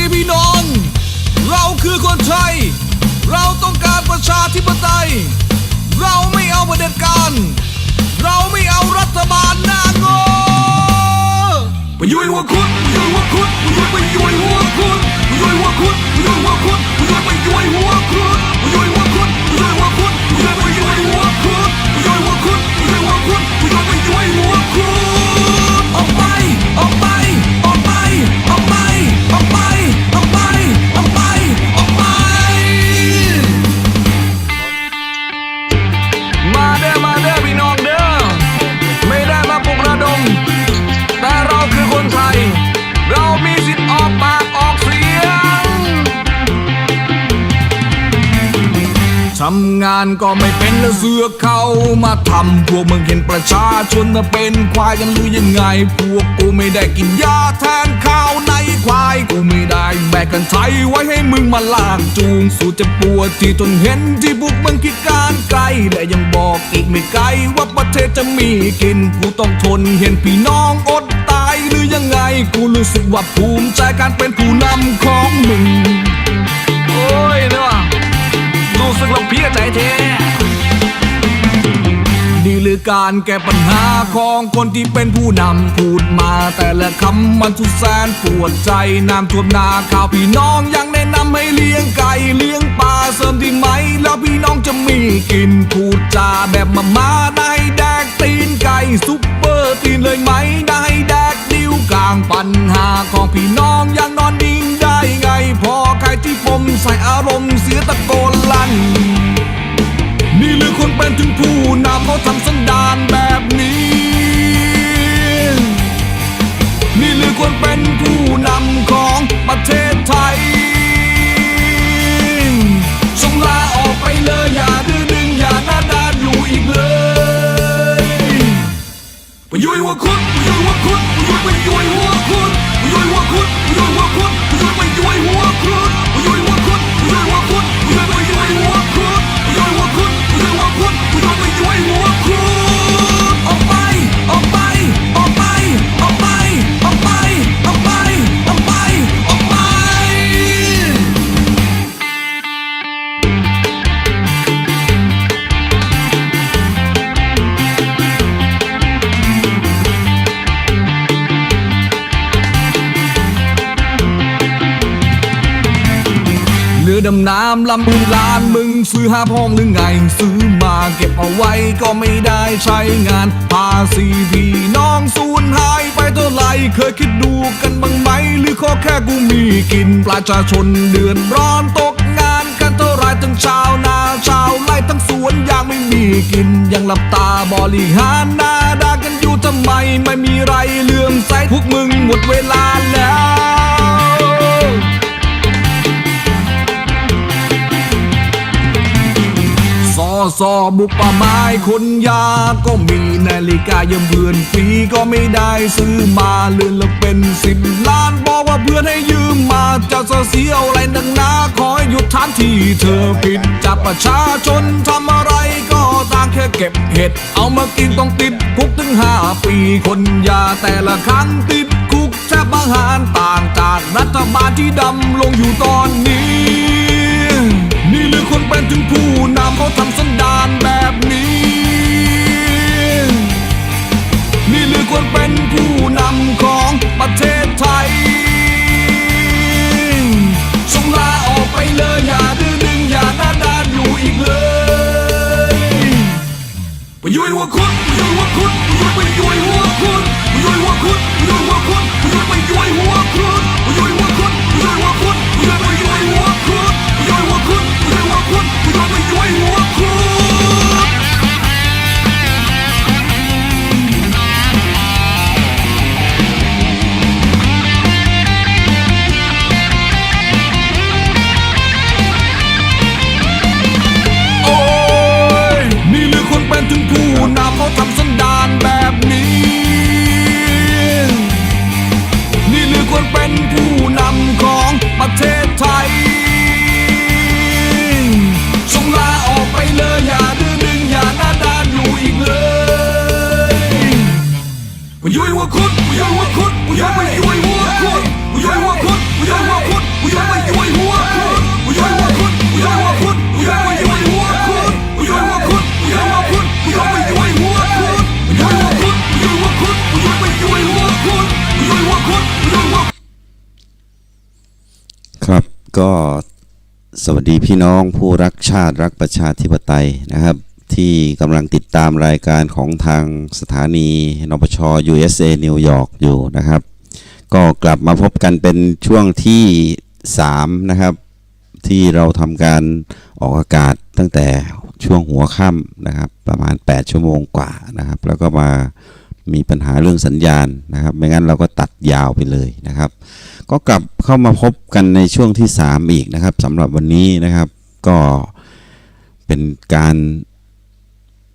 ดีพี่น้อง เราคือคนไทย เราต้องการประชาธิปไตย เราไม่เอาประเผด็จการ เราไม่เอารัฐบาลหน้าโง่ไปยุยหัวคุณไปยุยหัวคุณไปยุยไปยุยหัวคุณไปยุยหัวคุณไปยุยหัวคุณไปยุยไปยุยหัวคุณไปยุย ทำงานก็ไม่เป็นแล้วเสือกเข้ามาทำพวกมึงเห็นประชาชนน่ะเป็นควายกันหรือยังไง พวกกูไม่ได้กินยาแทนข้าวในควายกูไม่ได้แบกกันไทยไว้ให้มึงมาลากจูงสู่จะปวดที่ทนเห็นที่พวกมึงคิดการไกลและยังบอกอีกไม่ไกลว่าประเทศจะมีกินกูต้องทนเห็นพี่น้องอดตายหรือยังไง กูรู้สึกว่าภูมิใจการเป็นผู้นำของมึงโอ้ยเนาะ รู้สึกเราเพียใจแท้นี่หรือการแก้ปัญหาของคนที่เป็นผู้นำพูดมา แต่ละคำมันทุกแสนปวดใจน้ำท่วมนาข้าวพี่น้องยังแนะนำให้เลี้ยงไก่เลี้ยงปลาเสริมดีไหม แล้วพี่น้องจะมีกินพูดจาแบบมามาได้แดกตีนไก่ซุปเปอร์ตีนเลยไหมได้แดกนิ้วกลางปัญหาของพี่น้องยังนอนนิ่งได้ไงพอใครที่ปมใส่อารมณ์เสียตะโกน นี่หรือคนเป็นถึงผู้นำเขาทำสันดานแบบนี้ ดำน้ำลำอื่นลานมึงซื้อห้าพองหรือไง ซื้อมาเก็บเอาไว้ก็ไม่ได้ใช้งานภาษีพี่น้องสูญหายไปเท่าไหร่เคยคิดดูกันบ้างไหม หรือขอแค่กูมีกินประชาชนเดือดร้อนตกงานกันเท่าไรทั้งชาวนาชาวไร่ทั้งสวนยางไม่มีกินยังหลับตาบริหารหน้าด่ากันอยู่ทำไมไม่มีไรเลื่อมใสพวกมึงหมดเวลาแล้ว ซอบุป่าไม้คนยาก็มีนาฬิกาเยี่ยมเพื่อนฟรีก็ไม่ได้ซื้อมาเลือนละเป็นสิบล้านบอกว่าเพื่อนให้ยืมมาจะเสียอะไรนักหนาขอให้หยุดทานที่เธอผิดจับประชาชนทำอะไรก็ต่างแค่เก็บเห็ด เอามากินต้องติดคุกถึงห้าปีคนยาแต่ละครั้งติดคุกแทบประหารต่างจากรัฐบาลที่ดำลงอยู่ตอนนี้ นี่หรือคนเป็นถึงผู้นำเขาทำสันดานแบบนี้ นี่หรือคนเป็นผู้นำของประเทศไทยจงลาออกไปเลยอย่าดื้อดึงอย่าหน้าด้านอยู่อีกเลยไปยุยหัวคุณไปยุยหัวคุณไปยุยไปยุยหัวคุณไปยุยหัวคุณไปยุยหัว ก็สวัสดีพี่น้องผู้รักชาติรักประชาธิปไตยนะครับ ที่กำลังติดตามรายการของทางสถานีนปช USA นิวยอร์กอยู่นะครับ ก็กลับมาพบกันเป็นช่วงที่ 3 นะครับ ที่เราทำการออกอากาศตั้งแต่ช่วงหัวค่ำนะครับ ประมาณ 8 ชั่วโมงกว่านะครับ แล้วก็มามีปัญหาเรื่องสัญญาณนะครับ ไม่งั้นเราก็ตัดยาวไปเลยนะครับ ก็กลับเข้ามาพบกันในช่วงที่ 3 อีกนะครับสำหรับวันนี้นะครับ ก็เป็นการ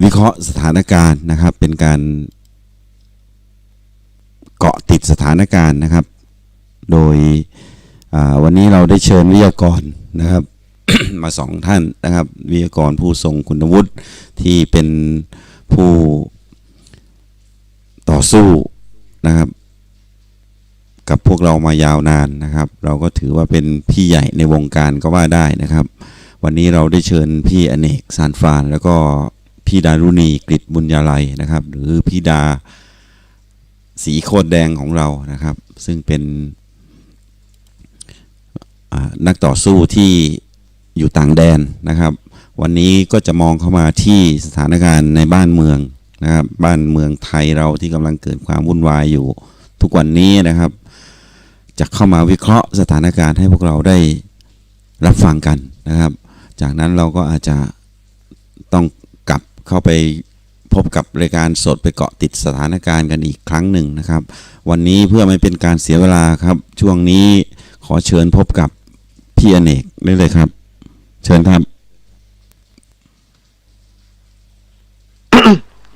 วิเคราะห์สถานการณ์นะครับ เป็นการเกาะติดสถานการณ์นะครับ โดยวันนี้เราได้เชิญวิทยากรนะครับ มาสองท่านนะครับวิทยากรผู้ทรงคุณวุฒิที่เป็นผู้ต่อสู้นะครับ กับพวกเรามายาวนานนะครับ เราก็ถือว่าเป็นพี่ใหญ่ในวงการก็ว่าได้นะครับ วันนี้เราได้เชิญพี่อเนกสารฟาน แล้วก็พี่ดารุณีกฤษบุญญาลัยนะครับ หรือพี่ดาสีโคตรแดงของเรานะครับ ซึ่งเป็นนักต่อสู้ที่อยู่ต่างแดนนะครับ วันนี้ก็จะมองเข้ามาที่สถานการณ์ในบ้านเมืองนะครับ บ้านเมืองไทยเราที่กำลังเกิดความวุ่นวายอยู่ทุกวันนี้นะครับ จะเข้ามาวิเคราะห์สถานการณ์ให้พวกเราได้รับฟังกันนะครับ จากนั้นเราก็อาจจะต้องกลับเข้าไปพบกับรายการสดไปเกาะติดสถานการณ์กันอีกครั้งหนึ่งนะครับ วันนี้เพื่อไม่เป็นการเสียเวลาครับ ช่วงนี้ขอเชิญพบกับพี่อเนกได้เลยครับ เชิญครับ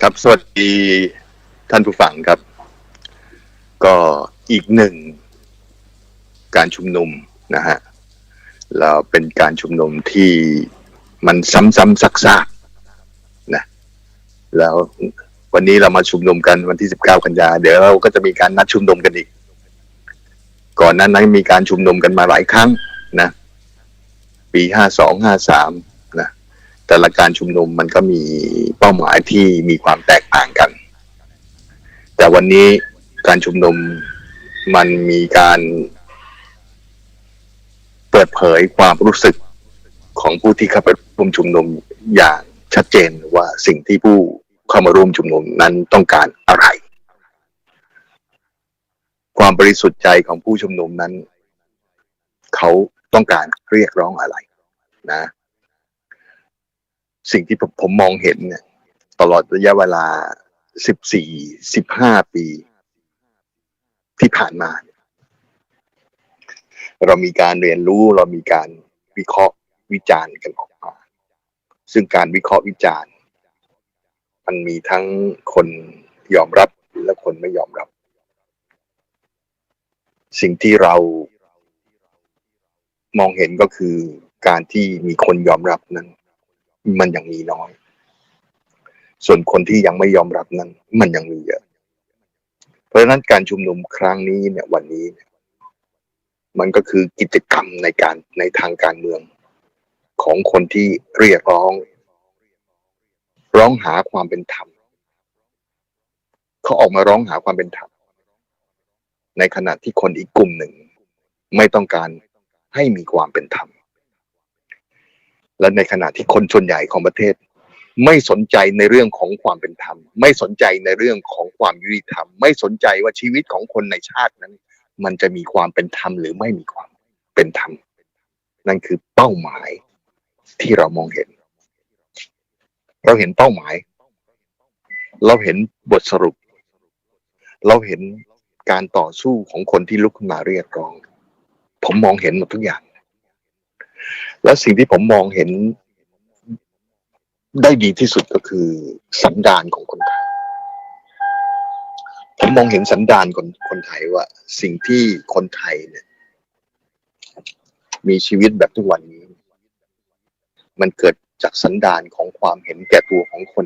ครับสวัสดีท่านผู้ฟังครับ ก็อีกหนึ่ง การชุมนุมนะฮะแล้วเป็นการชุมนุมที่มันซ้ำๆซักๆนะแล้ววันนี้เรามาชุมนุมกันวันที่19กันยา เดี๋ยวเราก็จะมีการนัดชุมนุมกันอีก ก่อนนั้นนั้นมีการชุมนุมกันมาหลายครั้งนะ ปี52 53นะ แต่ละการชุมนุมมันก็มีเป้าหมายที่มีความแตกต่างกัน แต่วันนี้การชุมนุมมันมีการ ปิดเผยความรู้สึกของผู้ที่เข้าไปร่วมชุมนุมอย่างชัดเจนว่าสิ่งที่ผู้เข้ามาร่วมชุมนุมนั้นต้องการอะไร ความบริสุทธิ์ใจของผู้ชุมนุมนั้น เขาต้องการเรียกร้องอะไรนะ สิ่งที่ผมผมมองเห็นเนี่ย ตลอดระยะเวลา 14 15 ปี ที่ผ่านมา เรามีการเรียนรู้เรามีการวิเคราะห์วิจารณ์กันออกมา ซึ่งการวิเคราะห์วิจารณ์ มันมีทั้งคนยอมรับและคนไม่ยอมรับ สิ่งที่เรามองเห็นก็คือการที่มีคนยอมรับนั้น มันยังมีน้อย ส่วนคนที่ยังไม่ยอมรับนั้น มันยังมีเยอะ เพราะฉะนั้นการชุมนุมครั้งนี้เนี่ยวันนี้เนี่ย มันก็คือกิจกรรมในการในทางการเมือง ของคนที่เรียกร้อง ร้องหาความเป็นธรรมเขาออกมาร้องหาความเป็นธรรมในขณะที่คนอีกกลุ่มหนึ่ง ไม่ต้องการให้มีความเป็นธรรมและในขณะที่คนส่วนใหญ่ของประเทศ ไม่สนใจในเรื่องของความเป็นธรรม ไม่สนใจในเรื่องของความยุติธรรม ไม่สนใจว่าชีวิตของคนในชาตินั้น มันจะมีความเป็นธรรมหรือไม่มีความเป็นธรรม นั่นคือเป้าหมายที่เรามองเห็น เราเห็นเป้าหมาย เราเห็นบทสรุป เราเห็นการต่อสู้ของคนที่ลุกขึ้นมาเรียกร้อง ผมมองเห็นหมดทุกอย่าง แล้วสิ่งที่ผมมองเห็นได้ดีที่สุดก็คือสันดานของคน ผมมองเห็นสันดานคนคนไทยว่า สิ่งที่คนไทยเนี่ย มีชีวิตแบบทุกวันนี้ มันเกิดจากสันดานของความเห็นแก่ตัวของคน